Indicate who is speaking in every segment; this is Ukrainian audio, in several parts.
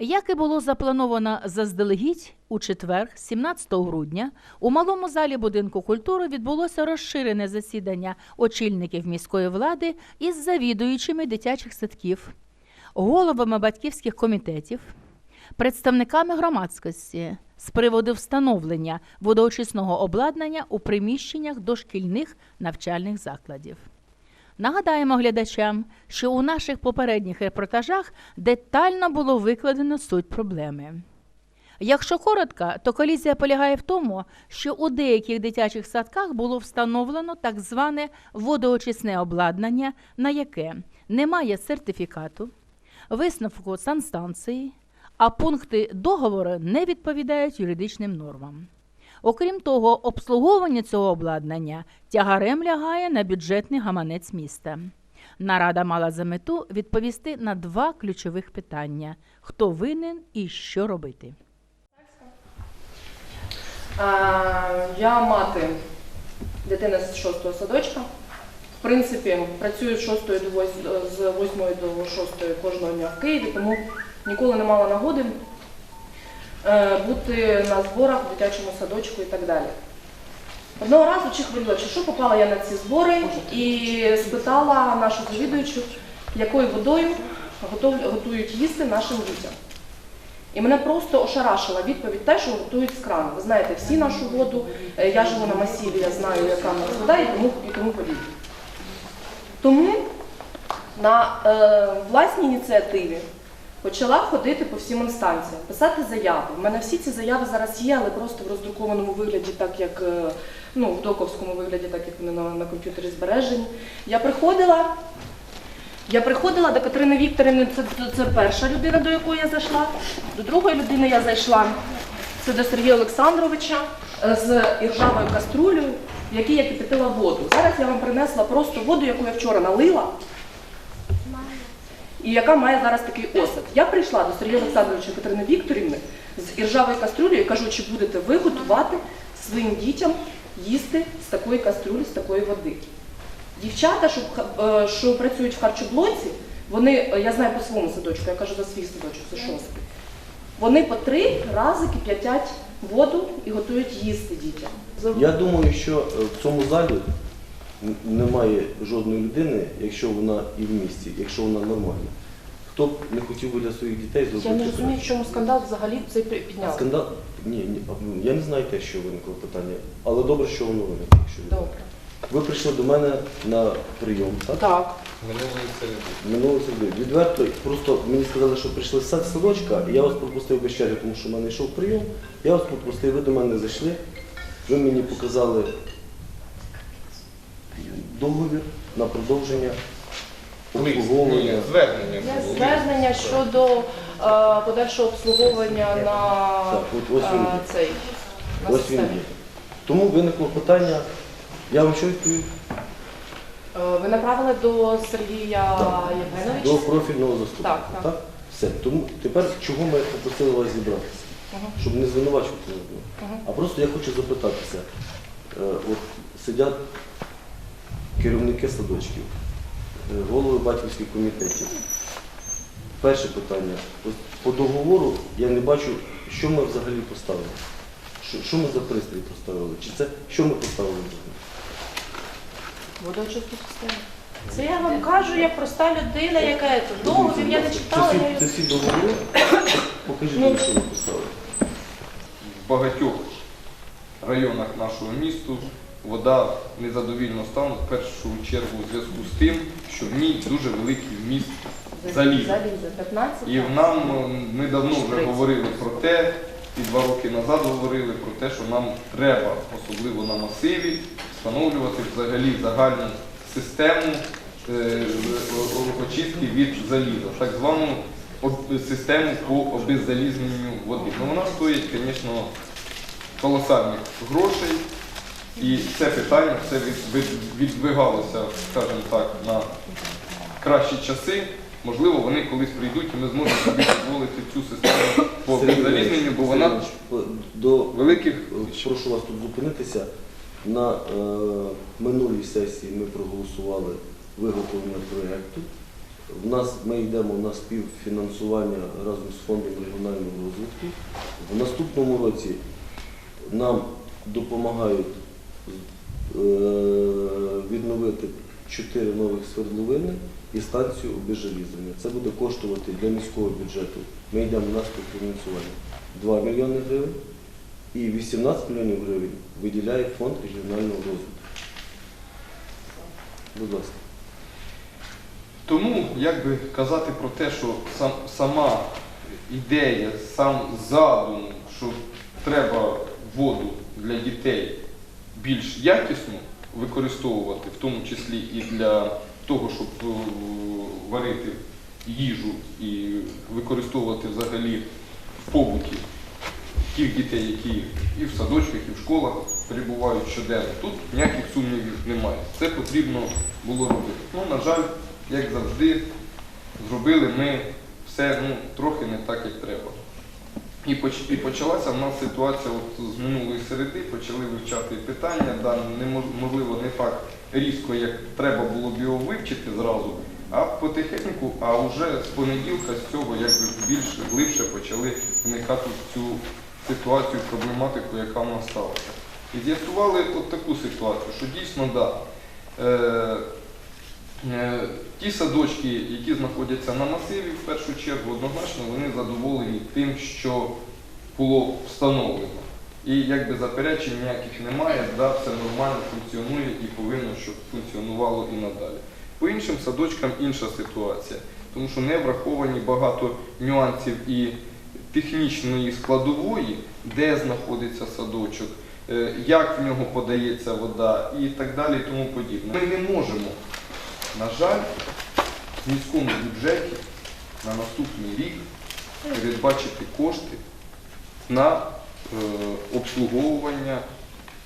Speaker 1: Як і було заплановано заздалегідь, у четвер, 17 грудня, у малому залі будинку культури відбулося розширене засідання очільників міської влади із завідуючими дитячих садків, головами батьківських комітетів, представниками громадськості з приводу встановлення водоочисного обладнання у приміщеннях дошкільних навчальних закладів. Нагадаємо глядачам, що у наших попередніх репортажах детально було викладено суть проблеми. Якщо коротко, то колізія полягає в тому, що у деяких дитячих садках було встановлено так зване водоочисне обладнання, на яке немає сертифікату, висновку санстанції, а пункти договору не відповідають юридичним нормам. Окрім того, обслуговування цього обладнання тягарем лягає на бюджетний гаманець міста. Нарада мала за мету відповісти на два ключових питання: хто винен і що робити.
Speaker 2: Я мати дитини з шостого садочка. В принципі, працюю з 6 до 8, з 8 до 6 кожного дня в Києві, тому ніколи не мала нагоди бути на зборах в дитячому садочку і так далі. Одного разу чи хвилювала, чи що попала я на ці збори і спитала нашу завідуючу, якою водою готують їсти нашим дітям. І мене просто ошарашила відповідь те, що готують з крану. Ви знаєте, всі нашу воду, е, я живу на масіві, я знаю, яка в нас вода і тому, і тому подібне. Тому на е, власній ініціативі почала ходити по всім інстанціям, писати заяви. У мене всі ці заяви зараз є, але просто в роздрукованому вигляді, так як е, ну, в доковському вигляді, так як вони на, на комп'ютері збережені. Я приходила. Я приходила до Катерини Вікторівни, це, це, перша людина, до якої я зайшла. До другої людини я зайшла, це до Сергія Олександровича е, з іржавою каструлею, в якій я кипятила воду. Зараз я вам принесла просто воду, яку я вчора налила, і яка має зараз такий осад. Я прийшла до Сергія Олександровича Катерини Вікторівни з іржавою каструлею і кажу, чи будете ви готувати своїм дітям їсти з такої каструлі, з такої води. Дівчата, що, е, що працюють в харчоблоці, вони, е, я знаю по своєму садочку, я кажу за свій садочок, це шостий. Вони по три рази кип'ятять воду і готують їсти дітям.
Speaker 3: Я думаю, що е, в цьому залі немає жодної людини, якщо вона і в місті, якщо вона нормальна. Хто б не хотів би для своїх дітей зробити
Speaker 2: Я не розумію, чому скандал взагалі цей пі- підняв.
Speaker 3: скандал. Ні, ні, я не знаю те, що виникло питання, але добре, що воно виникло. Ви-
Speaker 2: Добре.
Speaker 3: ви прийшли до мене на прийом, так?
Speaker 2: Так.
Speaker 4: Минулої середи.
Speaker 3: Минулого середи. Відверто, просто мені сказали, що прийшли з сад- садочка, і я вас пропустив без черги, тому що в мене йшов прийом. Я вас пропустив, ви до мене зайшли. Ви мені показали договір на продовження обслуговування.
Speaker 4: звернення
Speaker 2: Є
Speaker 4: було.
Speaker 2: звернення щодо е, подальшого обслуговування на
Speaker 3: Так, от ось він
Speaker 2: е,
Speaker 3: є.
Speaker 2: цей на
Speaker 3: Ось він
Speaker 2: системі.
Speaker 3: є. Тому виникло питання, я вам що відповів?
Speaker 2: Е, Ви направили до Сергія
Speaker 3: Так.
Speaker 2: Євгеновича?
Speaker 3: До профільного заступника.
Speaker 2: Так, так.
Speaker 3: Все. Тому тепер чого ми попросили вас зібратися?
Speaker 2: Мгм.
Speaker 3: Щоб не звинувачувати одного.
Speaker 2: Мгм.
Speaker 3: А просто я хочу запитатися. Е, От сидять керівники садочків, е, голови батьківських комітетів. Перше питання. По договору я не бачу, що ми взагалі поставили. Що, що ми за пристрій поставили? Чи це що ми поставили взагалі?
Speaker 2: Водоочистну систему. Це я вам кажу, як проста людина, яка це договір, я не читала.
Speaker 3: Це всі,
Speaker 2: його-
Speaker 3: це всі договори? Покажіть
Speaker 2: Ну,
Speaker 3: мені, що ви поставили.
Speaker 4: В багатьох районах нашого місту вода незадовільного стану в першу чергу у зв'язку з тим, що в ній дуже великий вміст заліза.
Speaker 2: Заліза, 15.
Speaker 4: І нам е, ми давно вже говорили про те, і два роки назад говорили про те, що нам треба, особливо на масиві, встановлювати взагалі загальну систему е, очистки від заліза, так звану систему по обеззалізненню води. Ну, вона стоїть, звісно, колосальних грошей. І це питання від- віддвигалося, скажімо так, на кращі часи. Можливо, вони колись прийдуть і ми зможемо собі дозволити цю систему по залізненню, бо вона
Speaker 3: До
Speaker 4: великих
Speaker 3: Прошу вас тут зупинитися. На е, минулій сесії ми проголосували виготовлення проєкту В нас ми йдемо на співфінансування разом з фондом регіонального розвитку. В наступному році нам допомагають відновити чотири нових свердловини і станцію обезжелізання. Це буде коштувати для міського бюджету. Ми йдемо на співфінансування 2 мільйони гривень і 18 мільйонів гривень виділяє фонд регіонального розвитку. Будь ласка.
Speaker 4: Тому, як би казати про те, що сам, сама ідея, сам задум, що треба воду для дітей більш якісно використовувати, в тому числі і для того, щоб е, варити їжу і використовувати взагалі в побуті тих дітей, які і в садочках, і в школах перебувають щоденно. Тут ніяких сумнівів немає. Це потрібно було робити. Ну, на жаль, як завжди, зробили ми все ну, трохи не так, як треба. І, і почалася в нас ситуація от з минулої середи, почали вивчати питання, да, немож- можливо, не так різко, як треба було б його вивчити зразу, а потихеньку, а вже з понеділка з цього якби більш глибше почали вникати в цю ситуацію, проблематику, яка в нас сталася. І з'ясували от таку ситуацію, що дійсно да, е, ті садочки, які знаходяться на масиві, в першу чергу, однозначно вони задоволені тим, що було встановлено. І якби заперечень ніяких немає, да, все нормально функціонує і повинно, щоб функціонувало і надалі. По іншим садочкам інша ситуація, тому що не враховані багато нюансів і технічної складової, де знаходиться садочок, е, як в нього подається вода і так далі і тому подібне. Ми не можемо, на жаль, в міському бюджеті на наступний рік передбачити кошти на е, обслуговування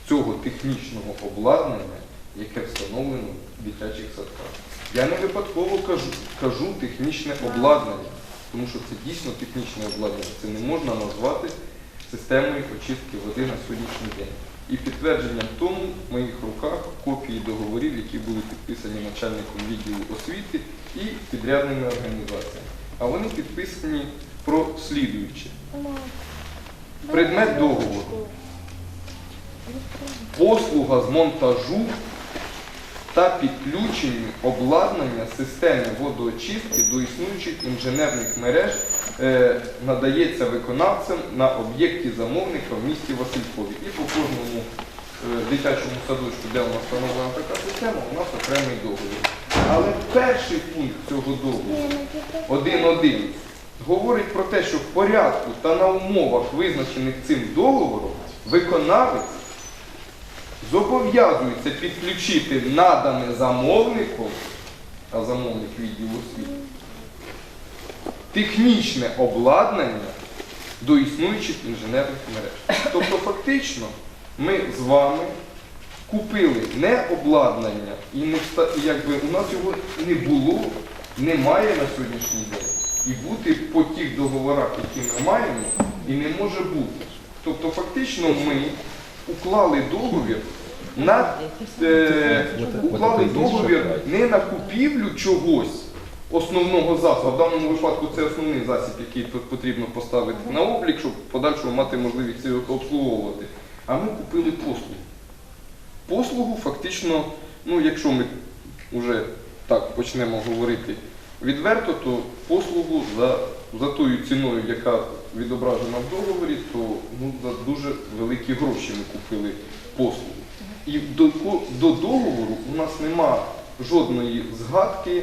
Speaker 4: цього технічного обладнання, яке встановлено в дитячих садках. Я не випадково кажу, кажу технічне обладнання, тому що це дійсно технічне обладнання. Це не можна назвати системою очистки води на сьогоднішній день. І підтвердженням тому в моїх руках копії договорів, які були підписані начальником відділу освіти і підрядними організаціями. А вони підписані про слідуюче. Предмет договору. Послуга з монтажу та підключення обладнання системи водоочистки до існуючих інженерних мереж надається виконавцем на об'єкті замовника в місті Василькові. І по кожному е, дитячому садочку, де у нас встановлена така система, у нас окремий договір. Але перший пункт цього договору 1.1 говорить про те, що в порядку та на умовах, визначених цим договором, виконавець зобов'язується підключити надане замовником, а замовник відділу освіти, технічне обладнання до існуючих інженерних мереж. Тобто, фактично, ми з вами купили не обладнання і не якби у нас його не було, немає на сьогоднішній день. І бути по тих договорах, які ми маємо, і не може бути. Тобто, фактично, ми уклали договір на е, уклали договір не на купівлю чогось основного засобу. В даному випадку це основний засіб, який потрібно поставити на облік, щоб в подальшому мати можливість його обслуговувати. А ми купили послугу. Послугу фактично, ну якщо ми вже так почнемо говорити відверто, то послугу за, за тою ціною, яка відображена в договорі, то ну, за дуже великі гроші ми купили послугу. І до, до договору у нас нема жодної згадки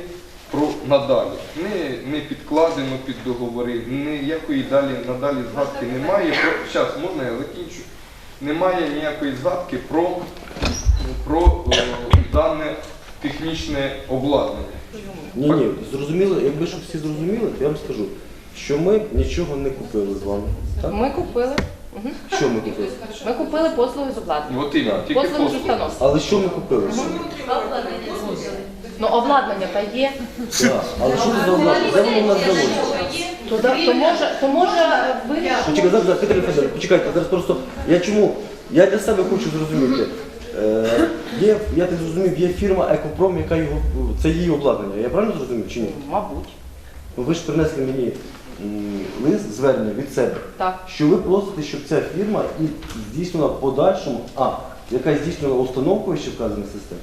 Speaker 4: про надалі. Не, не підкладено під договори, ніякої далі надалі згадки немає. Про, зараз можна я закінчу. Немає ніякої згадки про, про е, дане технічне обладнання.
Speaker 3: Ні, ні, зрозуміло, якби щоб всі зрозуміли, то я вам скажу, що ми нічого не купили з вами. Так?
Speaker 2: Ми купили. Мгм.
Speaker 3: Що ми купили?
Speaker 2: Ми купили послуги з обладнання.
Speaker 4: От іменно, тільки
Speaker 2: Послуги з
Speaker 4: послуги.
Speaker 2: установ.
Speaker 3: Але що ми купили?
Speaker 2: Ну, обладнання та є.
Speaker 3: Так, Але що це за обладнання? Де воно в нас взялося?
Speaker 2: То, да- то може, то може вирішити.
Speaker 3: Почекайте, зараз, зараз, Петро Федорович, почекайте, зараз просто я чому? Я для себе хочу зрозуміти. Е, Є, я так зрозумів, є фірма Екопром, яка його. Це її обладнання. Я правильно зрозумів чи ні?
Speaker 2: Мабуть.
Speaker 3: Ну, ви ж принесли мені м, лист звернення від себе,
Speaker 2: Так.
Speaker 3: що ви просите, щоб ця фірма і здійснила в подальшому, а, яка здійснювала установку ще вказаних систем,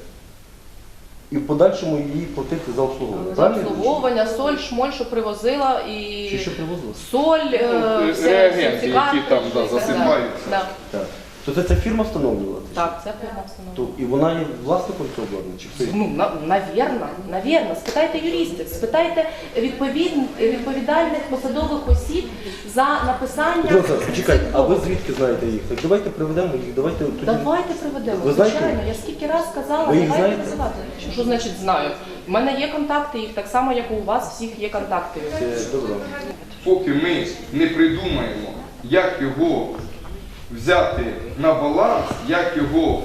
Speaker 3: і в подальшому її платити за обслуговування.
Speaker 2: За
Speaker 3: Правильно?
Speaker 2: обслуговування, соль, шмоль, що привозила і
Speaker 3: Чи що привозили?
Speaker 2: соль, е,
Speaker 4: Ну,
Speaker 2: все-
Speaker 4: реагенти, які там, да,
Speaker 2: і так далі. Да.
Speaker 3: Так. То це ця фірма встановлювала?
Speaker 2: Так, це фірма встановлена.
Speaker 3: То, і вона є власником цього обладнання? Чи хто?
Speaker 2: Ну, на, навірно, навірно. Спитайте юристів, спитайте відповід, відповідальних посадових осіб за написання.
Speaker 3: Петро Олександрович,
Speaker 2: цих
Speaker 3: а ви
Speaker 2: договорів.
Speaker 3: звідки знаєте їх? Так давайте приведемо їх, давайте тоді.
Speaker 2: Давайте приведемо.
Speaker 3: Ви знаєте?
Speaker 2: Звичайно, я скільки раз сказала,
Speaker 3: Ви їх
Speaker 2: давайте
Speaker 3: знаєте?
Speaker 2: називати. Що значить знаю? У мене є контакти, їх так само, як у вас всіх є контакти.
Speaker 3: Це добре.
Speaker 4: Поки ми не придумаємо, як його взяти на баланс, як його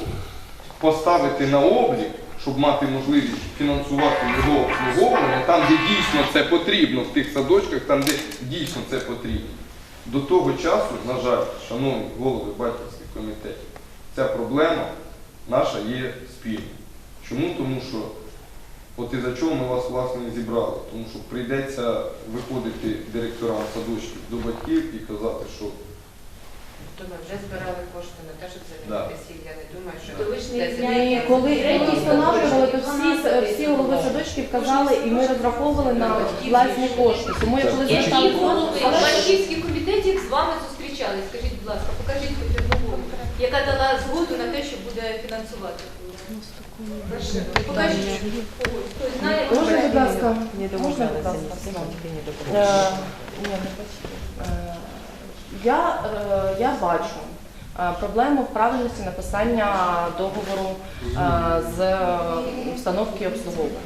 Speaker 4: поставити на облік, щоб мати можливість фінансувати його обслуговування, там, де дійсно це потрібно, в тих садочках, там, де дійсно це потрібно. До того часу, на жаль, шановні голови батьківських комітетів, ця проблема наша є спільною. Чому? Тому що От і за чого ми вас власне і зібрали, тому що прийдеться виходити директорам садочків до батьків і казати, що
Speaker 5: Думаю, вже збирали кошти на те, щоб замінити сіль. Я не думаю, що
Speaker 6: То ви ж не
Speaker 2: коли які встановлювали, то всі, всі голови садочків казали, і ми розраховували на власні кошти. Тому я коли
Speaker 6: Які
Speaker 2: зверталася-
Speaker 6: голови батьківських комітетів з вами зустрічались? Скажіть, будь ласка, покажіть хоч одну голову, яка дала згоду на те, що буде фінансувати. Покажіть хтось знає.
Speaker 2: Можна, будь ласка,
Speaker 5: Не
Speaker 2: можна, будь ласка, Е, ні, не почули. Е, Я, е, я бачу е, проблему в правильності написання договору е, з установки обслуговування.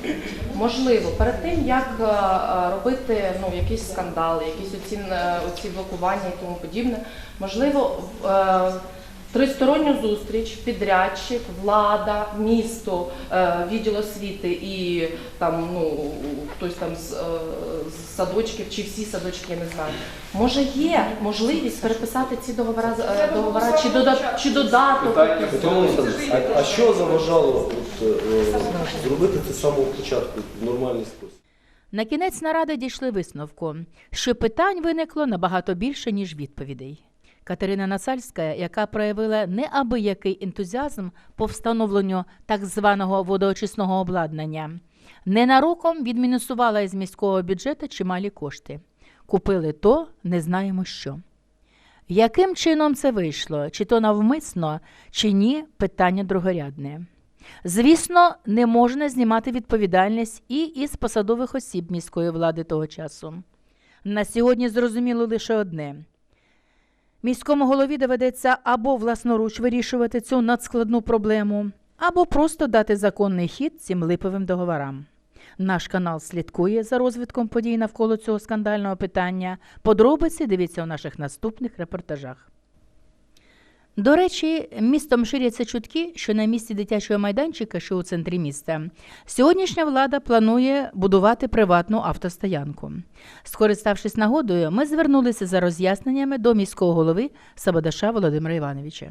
Speaker 2: Можливо, перед тим як робити ну, якісь скандали, якісь оці, оці блокування і тому подібне, можливо, Тристоронню зустріч, підрядчик, влада, місто, е, відділ освіти і там ну хтось там з, е, з садочків чи всі садочки, я не знаю. Може є можливість переписати ці договори, е, договори чи, дода, чи додаток.
Speaker 3: А, а що заважало от, е, зробити це самого початку в нормальний спосіб?
Speaker 1: На кінець наради дійшли висновку, що питань виникло набагато більше, ніж відповідей. Катерина Насальська, яка проявила неабиякий ентузіазм по встановленню так званого водоочисного обладнання, ненароком відмінусувала із міського бюджету чималі кошти. Купили то, не знаємо що. Яким чином це вийшло? Чи то навмисно, чи ні, питання другорядне. Звісно, не можна знімати відповідальність і із посадових осіб міської влади того часу. На сьогодні зрозуміло лише одне: міському голові доведеться або власноруч вирішувати цю надскладну проблему, або просто дати законний хід цим липовим договорам. Наш канал слідкує за розвитком подій навколо цього скандального питання. Подробиці дивіться у наших наступних репортажах. До речі, містом ширяться чутки, що на місці дитячого майданчика, що у центрі міста, сьогоднішня влада планує будувати приватну автостоянку. Скориставшись нагодою, ми звернулися за роз'ясненнями до міського голови Сабадаша Володимира Івановича.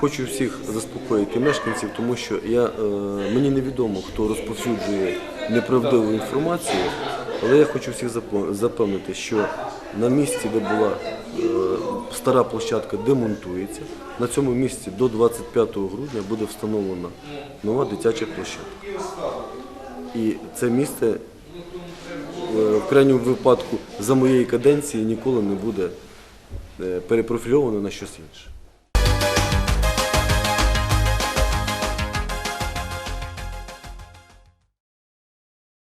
Speaker 3: Хочу всіх заспокоїти мешканців, тому що я, е, мені невідомо, хто розповсюджує неправдиву інформацію, але я хочу всіх запевнити, що на місці, де була е, стара площадка, демонтується. На цьому місці до 25 грудня буде встановлена нова дитяча площадка. І це місце е, в крайньому випадку за моєї каденції ніколи не буде е, перепрофільовано на щось інше.